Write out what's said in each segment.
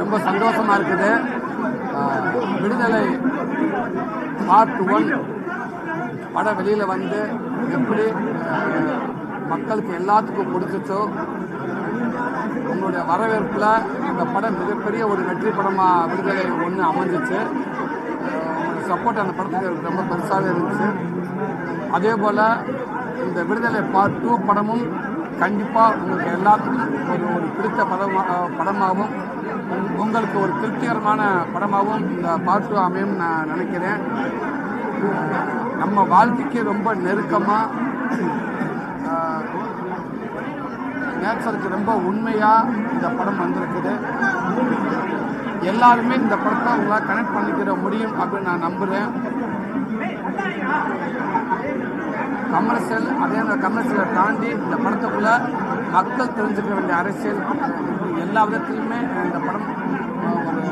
ரொம்ப சந்தோஷமா இருக்குது. விடுதலை பார்ட் ஒன் படம் வெளியில் வந்து எப்படி மக்களுக்கு எல்லாத்துக்கும் பிடிச்சிச்சோ உங்களுடைய வரவேற்பில் இந்த படம் மிகப்பெரிய ஒரு வெற்றி படமாக விடுதலை ஒன்று அமைஞ்சிச்சு. சப்போர்ட் அந்த படத்துக்கு ரொம்ப பெருசாகவே இருந்துச்சு. அதே போல் இந்த விடுதலை பார்ட் டூ படமும் கண்டிப்பாக உங்களுக்கு எல்லாத்துக்கும் ஒரு ஒரு பிடித்த படமாக படமாகவும் உங்களுக்கு ஒரு திருப்திகரமான படமாகவும் இந்த பாட்டு அமையும் நான் நினைக்கிறேன். நம்ம வாழ்க்கைக்கு ரொம்ப நெருக்கமாக நேச்சருக்கு ரொம்ப உண்மையாக இந்த படம் வந்திருக்குது. எல்லாருமே இந்த படத்தை உங்களால் கனெக்ட் பண்ணிக்கிற முடியும் அப்படின்னு நான் நம்புகிறேன் கமர்ஷியல் அதே அந்த கமர்ஷியலை தாண்டி இந்த படத்துக்குள்ள மக்கள் தெரிஞ்சுக்க வேண்டிய அரசியல் எல்லா விதத்திலுமே இந்த படம் ஒரு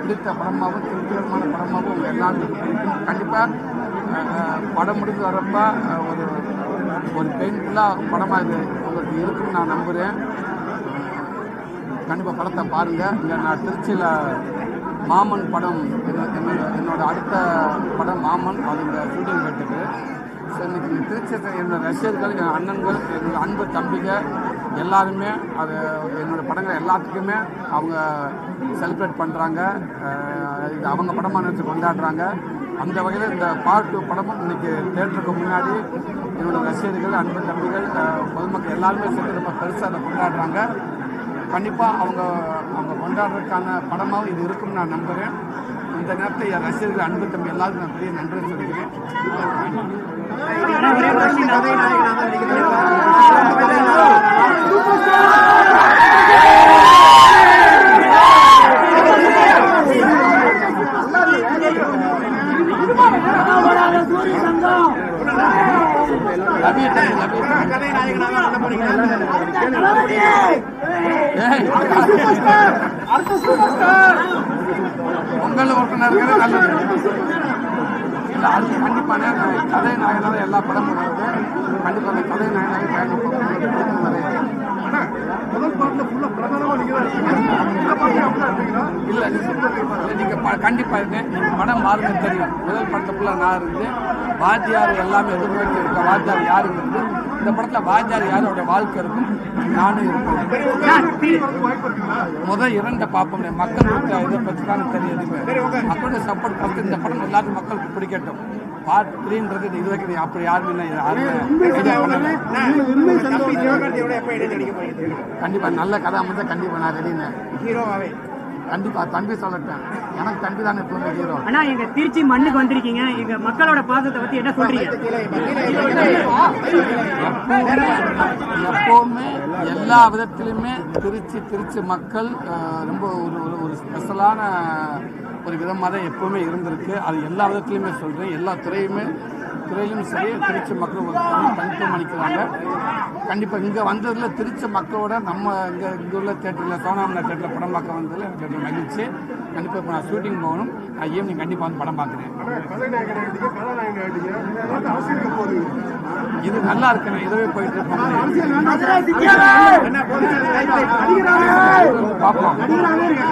பிடித்த படமாகவும் திருப்திகரமான படமாகவும் உங்கள் எல்லாருக்கும் பிடிக்கும் கண்டிப்பாக படம் முடிந்து வரப்ப ஒரு ஒரு பெயின்ஃபுல்லாக படமாக இது உங்களுக்கு இருக்குன்னு நான் நம்புகிறேன் கண்டிப்பாக படத்தை பாருங்கள் இல்லை நான் திருச்சியில் மாமன் படம் என்ன- என்னோட என்னோட அடுத்த படம் மாமன் அது இந்த ஷூட்டிங் போயிட்டுருக்கு ஸோ இன்னைக்கு திருச்சி என்னோட ரசிகர்கள் என் அண்ணன்கள் என்னோட அன்பு தம்பிகள் எல்லாருமே அது என்னோட படங்கள் எல்லாத்துக்குமே அவங்க செலிப்ரேட் பண்ணுறாங்க இது அவங்க படமாக நினச்சி கொண்டாடுறாங்க. அந்த வகையில் இந்த பார்ட் டூ படமும் இன்னைக்கு தேட்டருக்கு முன்னாடி என்னோட ரசிகர்கள் அன்பு தம்பிகள் பொதுமக்கள் எல்லாருமே சேர்த்து ரொம்ப பெருசாக அதை கொண்டாடுறாங்க. கண்டிப்பாக அவங்க அவங்க கொண்டாடுறதுக்கான படமாகவும் இது இருக்கும்னு நான் நம்புகிறேன் இந்த நேரத்தில் என் ரசிகர்கள் அன்பு தம்பி எல்லாருக்கும் நான் பெரிய நன்றி சொல்லிக்கிறேன் சங்கம். பொங்கல் உறுப்பினர்கள் நல்லது இல்லை அது கண்டிப்பான கதை நாயனாக எல்லா படமும் வருது கண்டிப்பாக அந்த கதை நாயனாக பயணிப்போம் நிறைய முதல் பாட்டுல ஃபுல்லா பிரதானமா தான் இல்லை நீங்கள் ப கண்டிப்பாக இருக்கேன். படம் பாருங்க தெரியும். முதல் படத்துக்குள்ள நான் இருந்து வாத்தியார் எல்லாமே எதிர்நோக்கி இருக்க வாத்தியார் யாருங்கிறது இந்த படத்தில் வாத்தியார் யாரோட வாழ்க்கை இருக்கும் நானும் இருப்பேன் முதல் இரண்ட பார்ப்போம் மக்களுக்கு இதை பற்றி தானே தெரியுது மக்களுடைய சப்போர்ட் ஃபஸ்ட்டு இந்த படம் எல்லாரும் மக்களுக்கு பிடிக்கட்டும். பார்ட் த்ரீன்றது இது வரைக்கும் அப்படி யாருமே இல்லை யாருமே idea பண்ணல. உண்மை சந்தோஷம் சிவகார்த்தியோட எப்ப இடையில நடிக்க போறீங்க? கண்டிப்பா. நல்ல கதை அமைஞ்சா கண்டிப்பா நான் ரெடின்னு ஹீரோவாவே. கண்டிப்பா தம்பி சொல்லட்டேன் எனக்கு தம்பி தானே எப்பவுமே ஹீரோ அண்ணா எங்க திருச்சி மண்ணுக்கு வந்திருக்கீங்க. எங்க மக்களோட பாசத்தை பத்தி என்ன சொல்றீங்க? எப்பவுமே எல்லா விதத்திலுமே திருச்சி திருச்சி மக்கள் ரொம்ப ஒரு ஒரு ஸ்பெஷலான ஒரு விதமாக தான் எப்பவுமே இருந்திருக்கு. அது எல்லா விதத்திலுமே சொல்கிறேன் எல்லா துறையுமே துறையிலும் சரி திருச்சி மக்கள் ஒரு தனி தனித்துவம் அளிக்கிறாங்க கண்டிப்பாக இங்கே வந்ததில் திருச்சி மக்களோட நம்ம இங்கே இங்கே உள்ள தேட்டரில் சோனாமலா தேட்டரில் படம் பார்க்க வந்ததில் எனக்கு மகிழ்ச்சி. கண்டிப்பாக இப்போ நான் ஷூட்டிங் போகணும். நான் ஈவினிங் கண்டிப்பாக வந்து படம் பார்க்குறேன். இது நல்லா இருக்குண்ணே இதுவே போயிட்டு இருக்கோம் பார்ப்போம்.